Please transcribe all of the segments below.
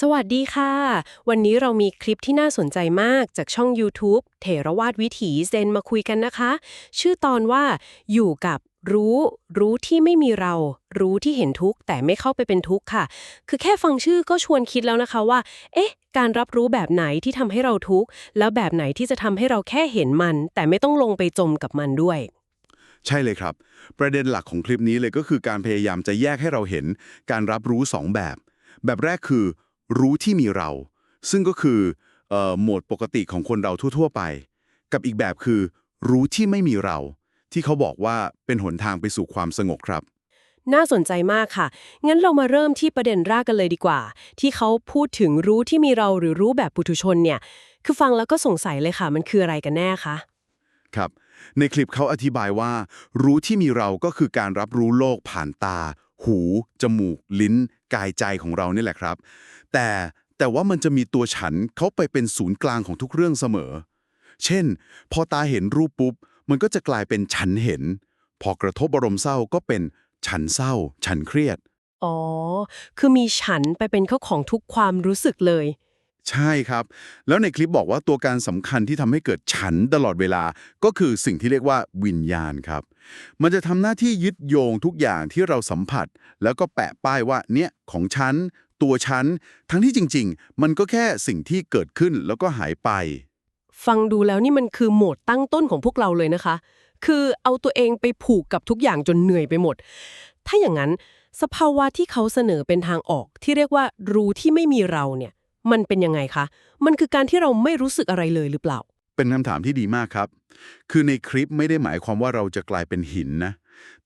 สวัสดีค่ะ วันนี้เรามีคลิปที่น่าสนใจมากจากช่อง YouTube เถรวาทวิถีเซนมาคุยกันนะคะ ชื่อตอนว่า อยู่กับรู้ รู้ที่ไม่มีเรา รู้ที่เห็นทุกข์แต่ไม่เข้าไปเป็นทุกข์ค่ะ คือแค่ฟังชื่อก็ชวนคิดแล้วนะคะว่า เอ๊ะ การรับรู้แบบไหนที่ทำให้เราทุกข์แล้วแบบไหนที่จะทำให้เราแค่เห็นมัน แต่ไม่ต้องลงไปจมกับมันด้วย ใช่เลยครับ ประเด็นหลักของคลิปนี้เลยก็คือการพยายามจะแยกให้เราเห็นการรับรู้สองแบบ แบบแรกคือ รู้ที่มีเรา ซึ่งก็คือเอ่อโหมดปกติของคนเราทั่ว ๆ ไป กับอีกแบบคือ รู้ที่ไม่มีเรา ที่เขาบอกว่าเป็นหนทางไปสู่ความสงบครับ น่าสนใจมากค่ะ งั้นเรามาเริ่มที่ประเด็นแรกกันเลยดีกว่า ที่เขาพูดถึงรู้ที่มีเราหรือรู้แบบปุถุชนเนี่ย คือฟังแล้วก็สงสัยเลยค่ะ มันคืออะไรกันแน่คะครับ ในคลิปเขาอธิบายว่า รู้ที่มีเราก็คือการรับรู้โลกผ่านตา หู จมูก ลิ้น กายใจของเรานี่แหละครับ แต่แต่ว่ามันจะมีตัวฉันเขาไปเป็นศูนย์กลางของทุกเรื่องเสมอ เช่น พอตาเห็นรูปปุ๊บ มันก็จะกลายเป็นฉันเห็น พอกระทบอารมณ์เศร้าก็เป็นฉันเศร้า ฉันเครียด อ๋อ คือมีฉันไปเป็นเข้าของทุกความรู้สึกเลย ใช่ครับ แล้วในคลิปบอกว่าตัวการสำคัญที่ทำให้เกิดฉันตลอดเวลา ก็คือสิ่งที่เรียกว่าวิญญาณครับ มันจะทำหน้าที่ยึดโยงทุกอย่างที่เราสัมผัส แล้วก็แปะป้ายว่าเนี่ยของฉัน ตัวฉัน ทั้งที่จริง ๆ มันก็แค่สิ่งที่เกิดขึ้นแล้วก็หายไป ฟังดูแล้วนี่มันคือโหมดตั้งต้นของพวกเราเลยนะคะ คือเอาตัวเองไปผูกกับทุกอย่างจนเหนื่อยไปหมด ถ้าอย่างนั้นสภาวะที่เขาเสนอเป็นทางออกที่เรียกว่ารู้ที่ไม่มีเราเนี่ย มันเป็นยังไงคะ มันคือการที่เราไม่รู้สึกอะไรเลยหรือเปล่า เป็นคำถามที่ดีมากครับ คือในคลิปไม่ได้หมายความว่าเราจะกลายเป็นหินนะ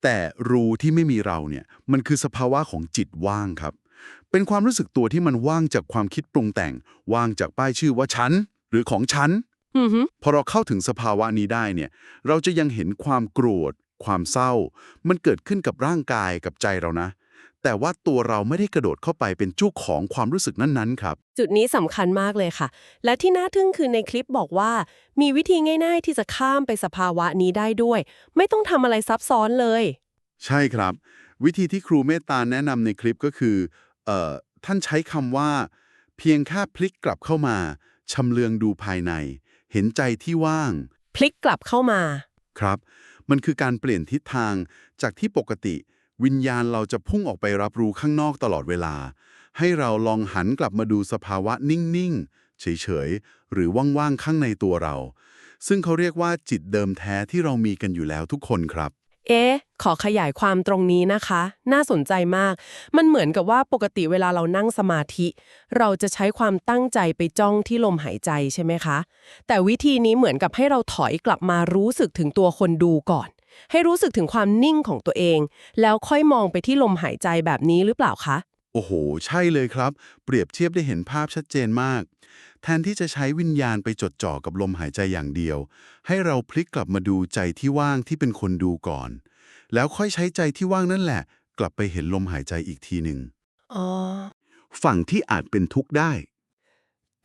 แต่รู้ที่ไม่มีเราเนี่ย มันคือสภาวะของจิตว่างครับ เป็นความรู้สึกตัวที่มันว่างจากความคิดปรุงแต่ง ว่างจากป้ายชื่อว่าฉัน หรือของฉันอือฮึพอเราเข้าถึงสภาวะนี้ได้เนี่ย เราจะยังเห็นความโกรธ ความเศร้า มันเกิดขึ้นกับร่างกายกับใจเรานะ แต่ว่าตัวเราไม่ได้กระโดดเข้าไปเป็นเจ้าของความรู้สึกนั้นๆ ครับ จุดนี้สำคัญมากเลยค่ะ และที่น่าทึ่งคือในคลิปบอกว่า มีวิธีง่าย ๆ ที่จะข้ามไปสภาวะนี้ได้ด้วย ไม่ต้องทำอะไรซับซ้อนเลย ใช่ครับ วิธีที่ครูเมตตาแนะนำในคลิปก็คือเอ่อท่านใช้คำว่า เพียงแค่พลิกกลับเข้ามาชำเลืองดูภายใน เห็นใจที่ว่าง พลิกกลับเข้ามา ครับ มันคือการเปลี่ยนทิศทางจากที่ปกติ วิญญาณเราจะพุ่งออกไปรับรู้ข้างนอกตลอดเวลา ให้เราลองหันกลับมาดูสภาวะนิ่ง ๆ เฉย ๆ หรือว่าง ๆ ข้างในตัวเรา ซึ่งเขาเรียกว่าจิตเดิมแท้ที่เรามีกันอยู่แล้วทุกคนครับ เอ๊ะ ขอขยายความตรงนี้นะคะ น่าสนใจมาก มันเหมือนกับว่าปกติเวลาเรานั่งสมาธิ เราจะใช้ความตั้งใจไปจ้องที่ลมหายใจใช่ไหมคะ แต่วิธีนี้เหมือนกับให้เราถอยกลับมารู้สึกถึงตัวคนดูก่อน ให้รู้สึกถึงความนิ่งของตัวเอง แล้วค่อยมองไปที่ลมหายใจแบบนี้หรือเปล่าคะ โอ้โห ใช่เลยครับ เปรียบเทียบได้เห็นภาพชัดเจนมาก แทนที่จะใช้วิญญาณไปจดจ่อกับลมหายใจอย่างเดียว ให้เราพลิกกลับมาดูใจที่ว่างที่เป็นคนดูก่อน แล้วค่อยใช้ใจที่ว่างนั่นแหละ กลับไปเห็นลมหายใจอีกทีหนึ่งอ๋อ ฝั่งที่อาจเป็นทุกข์ได้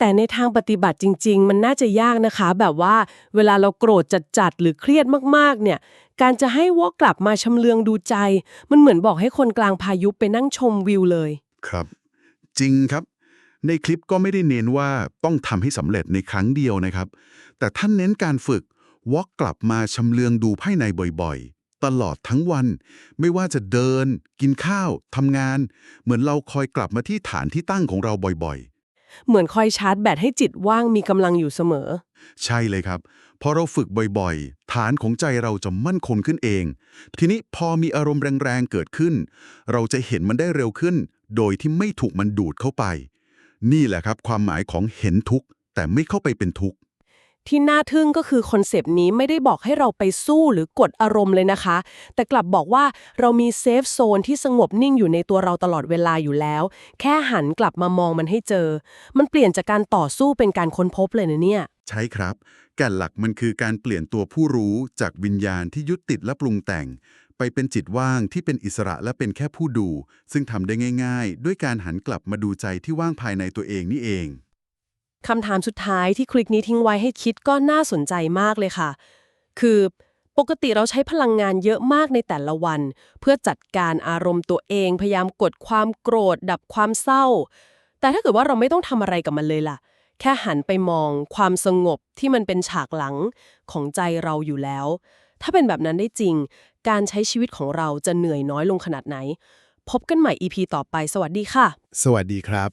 แต่ในทางปฏิบัติจริง ๆ มันน่าจะยากนะคะ แบบว่าเวลาเราโกรธจัดๆหรือเครียดมากๆ เนี่ย การจะให้วอกกลับมาชำเลืองดูใจ มันเหมือนบอกให้คนกลางพายุไปนั่งชมวิวเลย ครับ จริงครับ ในคลิปก็ไม่ได้เน้นว่าต้องทำให้สำเร็จในครั้งเดียวนะครับ แต่ท่านเน้นการฝึกวอกกลับมาชำเลืองดูภายในบ่อยๆ ตลอดทั้งวัน ไม่ว่าจะเดิน กินข้าวทำงาน เหมือนเราคอยกลับมาที่ฐานที่ตั้งของเราบ่อยๆ เหมือนคอยชาร์จแบตให้จิตว่างมีกำลังอยู่เสมอ ใช่เลยครับ พอเราฝึกบ่อยๆ ฐานของใจเราจะมั่นคงขึ้นเอง ทีนี้พอมีอารมณ์แรงๆ เกิดขึ้น เราจะเห็นมันได้เร็วขึ้น โดยที่ไม่ถูกมันดูดเข้าไป นี่แหละครับ ความหมายของเห็นทุกข์แต่ไม่เข้าไปเป็นทุกข์ ที่น่าทึ่งก็คือคอนเซป ต์นี้ไม่ได้บอกให้เราไปสู้หรือกดอารมณ์เลยนะคะ แต่กลับบอกว่าเรามีเซฟโซนที่สงบนิ่งอยู่ในตัวเราตลอดเวลาอยู่แล้ว แค่หันกลับมามองมันให้เจอ มันเปลี่ยนจากการต่อสู้เป็นการค้นพบเลยนะเนี่ย ใช่ครับ แก่นหลักมันคือการเปลี่ยนตัวผู้รู้จากวิญญาณที่ยึดติดและปรุงแต่ง ไปเป็นจิตว่างที่เป็นอิสระและเป็นแค่ผู้ดู ซึ่งทำได้ง่าย ๆ ด้วยการหันกลับมาดูใจที่ว่างภายในตัวเองนี่เอง คำถามสุดท้ายที่คลิกนี้ทิ้งไว้ให้คิดก็น่าสนใจมากเลยค่ะ คือปกติเราใช้พลังงานเยอะมากในแต่ละวัน เพื่อจัดการอารมณ์ตัวเอง พยายามกดความโกรธ ดับความเศร้า แต่ถ้าเกิดว่าเราไม่ต้องทำอะไรกับมันเลยล่ะ แค่หันไปมองความสงบที่มันเป็นฉากหลังของใจเราอยู่แล้ว ถ้าเป็นแบบนั้นได้จริง การใช้ชีวิตของเราจะเหนื่อยน้อยลงขนาดไหน พบกันใหม่ EP ต่อไป สวัสดีค่ะ สวัสดีครับ